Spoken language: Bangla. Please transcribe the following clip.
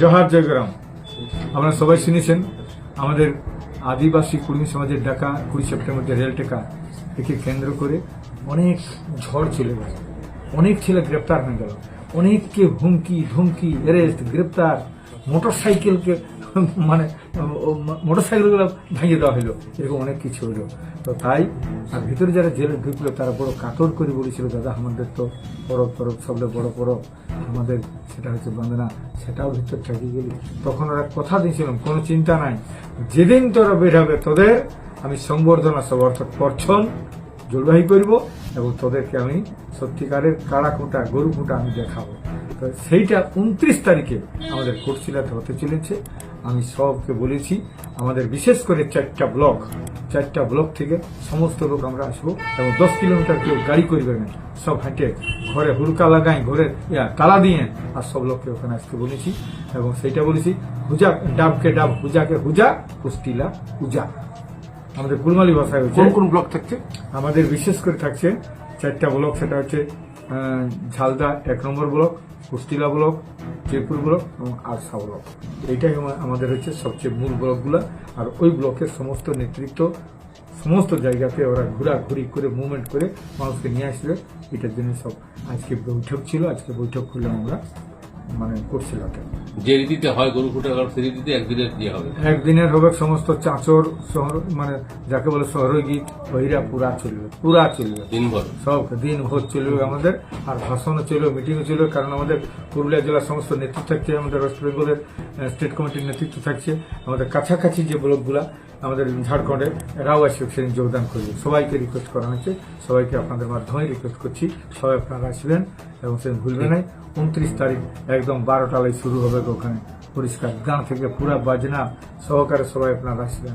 জহার জয়গ্রাম। আপনারা সবাই শুনেছেন, আমাদের আদিবাসী কুর্মী সমাজের ডাকা কুড়ি সেপ্টেম্বর যে রেল টেকা একে কেন্দ্র করে অনেক ঝড় চলে অনেক ছেলে গ্রেপ্তার হয়ে গেল। অনেককে হুমকি, ধুমকি, অ্যারেস্ট, গ্রেপ্তার মোটর সাইকেলকে মানে মোটর সাইকেলগুলো ভেঙে দেওয়া হলো, এরকম অনেক কিছু হলো। তো তাই, আর ভিতরে যারা জেলে ঢুকলো, তারা বড় কাতর করে বলেছিল, দাদা, আমাদের তো পরব পরব, সবলে বড় পরব। আমাদের সেটা হচ্ছে বন্দনা, সেটাও ভিতর থেকে গেলি। তখন ওরা কথা দিয়েছিলাম কোনো চিন্তা নাই। যেদিন তোরা বের হবে তোদের, আমি সংবর্ধনা সব অর্থাৎ পরছন জলবাহী করব এবং তোদেরকে আমি সত্যিকারের কাড়া খুঁটা গরু খুঁটা আমি দেখাবো। তো সেইটা উনত্রিশ তারিখে আমাদের কোটশিলাতে হতে চলেছে। আমি সবকে বলেছি আমাদের বিশেষ করে চারটা ব্লক চারটা ব্লক থেকে সমস্ত লোক আমরা আসব এবং দশ কিলোমিটার কেউ গাড়ি করবে না। সব হেঁটে ঘরে হুড়কা লাগাই ঘরে তালা দিয়ে আর সব লোককে ওখানে আসতে বলেছি এবং সেইটা বলেছি হুজা ডাবকে ডাব হুজাকে হুজা কুষ্টিলা হুজা। আমাদের কুলমালি ভাষায় হচ্ছে কোন কোন ব্লক থাকছে? আমাদের বিশেষ করে থাকছে চারটা ব্লক সেটা হচ্ছে ঝালদা এক number block, Kustila block, Jaipur block এবং আরসা ব্লক। এইটাই আমাদের হচ্ছে সবচেয়ে মূল ব্লকগুলো। আর ওই ব্লকের সমস্ত নেতৃত্ব, সমস্ত জায়গাতে ওরা ঘোরাঘুরি করে মুভমেন্ট করে মানুষকে নিয়ে আসবে এটার জন্য সব আজকে বৈঠক ছিল। আজকে বৈঠক করলাম আমরা। মানে করছিলাম যে রীতিতে হয় গরু ফুটে গেল সেই রীতিতে একদিনের দিয়ে হবে। একদিনের হবে সমস্ত চাঁচর শহর মানে যাকে বলে শহরগীত ওইরা পুরা চলবে পুরা চলবে। দিনভর। সব দিন ভোর চলবে আমাদের আর ভাষণও চলবে মিটিংও চলবে কারণ আমাদের পুরুলিয়া জেলার সমস্ত নেতৃত্ব থাকছে আমাদের ওয়েস্ট বেঙ্গলের স্টেট কমিটির নেতৃত্ব থাকছে আমাদের কাছাকাছি যে ব্লকগুলা আমাদের ঝাড়খণ্ডে এরাও আসবে সেদিন যোগদান করবে। সবাইকে রিকোয়েস্ট করা হয়েছে সবাইকে আপনাদের মাধ্যমে রিকোয়েস্ট করছি সবাই আপনারা আসবেন এবং সেদিন ভুলবেন না। উনত্রিশ তারিখ একদম বারোটালাই শুরু হবে ওখানে। পরিষ্কার। গান থেকে পুরা বাজনা সহকারে সবাই আপনারা আসবেন।